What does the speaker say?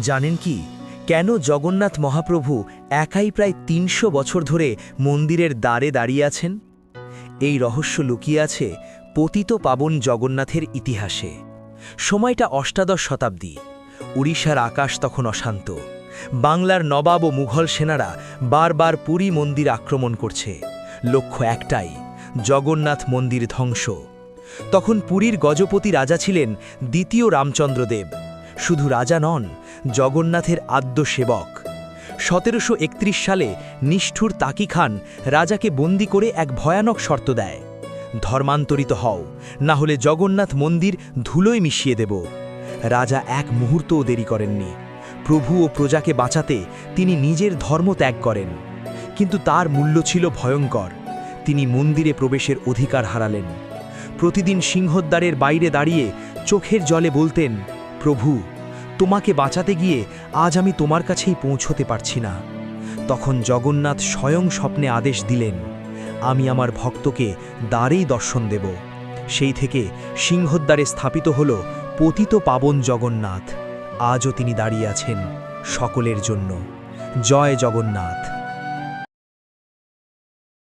জানেন কি? কেন জগন্নাথ মহাপ্রভু একাই প্রায় তিনশো বছর ধরে মন্দিরের দ্বারে দাঁড়িয়ে আছেন? এই রহস্য লুকিয়ে আছে পতিত পাবন জগন্নাথের ইতিহাসে। সময়টা অষ্টাদশ শতাব্দী। উড়িষ্যার আকাশ তখন অশান্ত। বাংলার নবাব ও মুঘল সেনারা বারবার পুরী মন্দির আক্রমণ করছে। লক্ষ্য একটাই, জগন্নাথ মন্দির ধ্বংস। তখন পুরীর গজপতি রাজা ছিলেন দ্বিতীয় রামচন্দ্রদেব। শুধু রাজা নন জগন্নাথের আদ্য সেবক সতেরোশো একত্রিশ সালে নিষ্ঠুর তাকি খান রাজাকে বন্দি করে এক ভয়ানক শর্ত দেয়। ধর্মান্তরিত হও, না হলে জগন্নাথ মন্দির ধুলোয় মিশিয়ে দেব। রাজা এক মুহূর্তও দেরি করেননি। প্রভু ও প্রজাকে বাঁচাতে তিনি নিজের ধর্ম ত্যাগ করেন। কিন্তু তার মূল্য ছিল ভয়ঙ্কর। তিনি মন্দিরে প্রবেশের অধিকার হারালেন। প্রতিদিন সিংহদ্বারের বাইরে দাঁড়িয়ে চোখের জলে বলতেন, প্রভু তোমাকে বাঁচাতে গিয়ে আজ আমি তোমার কাছেই পৌঁছতে পারছি না। তখন জগন্নাথ স্বয়ং স্বপ্নে আদেশ দিলেন, আমি আমার ভক্তকে দ্বারেই দর্শন দেব। সেই থেকে সিংহদ্বারে স্থাপিত হল পতিত পাবন জগন্নাথ। আজও তিনি দাঁড়িয়ে আছেন সকলের জন্য। জয় জগন্নাথ।